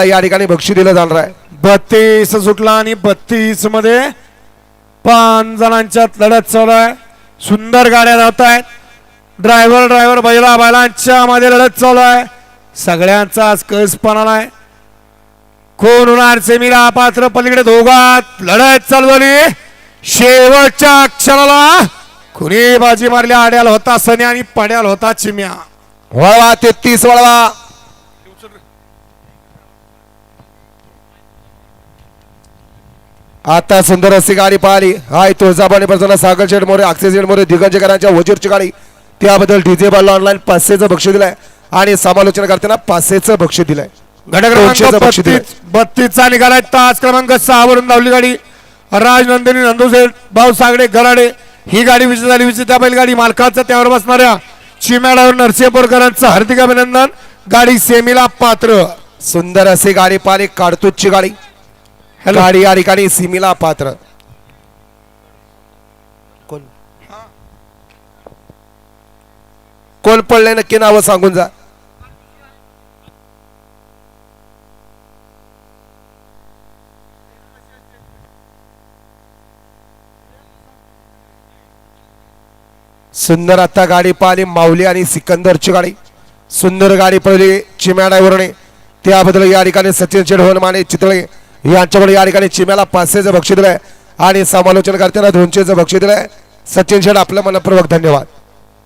या ठिकाणी बक्षीस दिलं जाणार आहे. बत्तीस सुटला आणि बत्तीसमध्ये पाच जणांच्यात लढत चालू आहे. सुंदर गाड्या धावत आहेत. ड्रायव्हर ड्रायव्हर बैला बैलांच्या मध्ये लढत चालू आहे. सगळ्यांचा आज कस आहे. कोण होणार सेमीला? पात्र पलीकडे दोघात लढत चालू झाली. शेवटच्या अक्षराला कुणी बाजी मारली. आड्याल होता सनी आणि पड्याल होता चिम्या. वळवा तेहतीस वळवा. आता सुंदर अशी गाडी पाहिली हाय तुळजाबाने प्रसन्न सागर शेड मोरे अक्षय शेड मोरे दिग्गजकरांच्या वजीरची गाडी त्याबद्दल डीजे बाल ऑनलाईन पाचशेचं बक्षीस दिलंय. आणि समालोचन करताना पाचशेचं बक्षीस दिलंय. बत्तीसचा निघालाय तास क्रमांक सहा वरून धावली गाडी राजनंदिनी नंदुसेठ भाऊ सागडे गराडे ही गाडी विजय झाली. विजेत्या बैलगाडी मालकाचं त्यावर बसणाऱ्या चिम्याडावर नरसिंहपूरकरांचं हार्दिक अभिनंदन. गाडी सेमीला पात्र. सुंदर अशी गाडी पाहिली काडतूजची गाडी. गाडी या ठिकाणी सीमीला पात्र कोण? कोण पडले नक्की नावं सांगून जा. सुंदर आता गाडी पाहिली माऊली आणि सिकंदरची गाडी. सुंदर गाडी पडली चिम्या ड्रायव्हरने त्याबद्दल या ठिकाणी सचिन शेडहोन माने चितळे. यांच्याकडे या ठिकाणी चिम्याला पाचशेचं बक्षीस दिलंय. आणि समालोचन करताना दोनशेचं बक्षीस दिलंय. सचिन शेड आपलं मनपूर्वक धन्यवाद.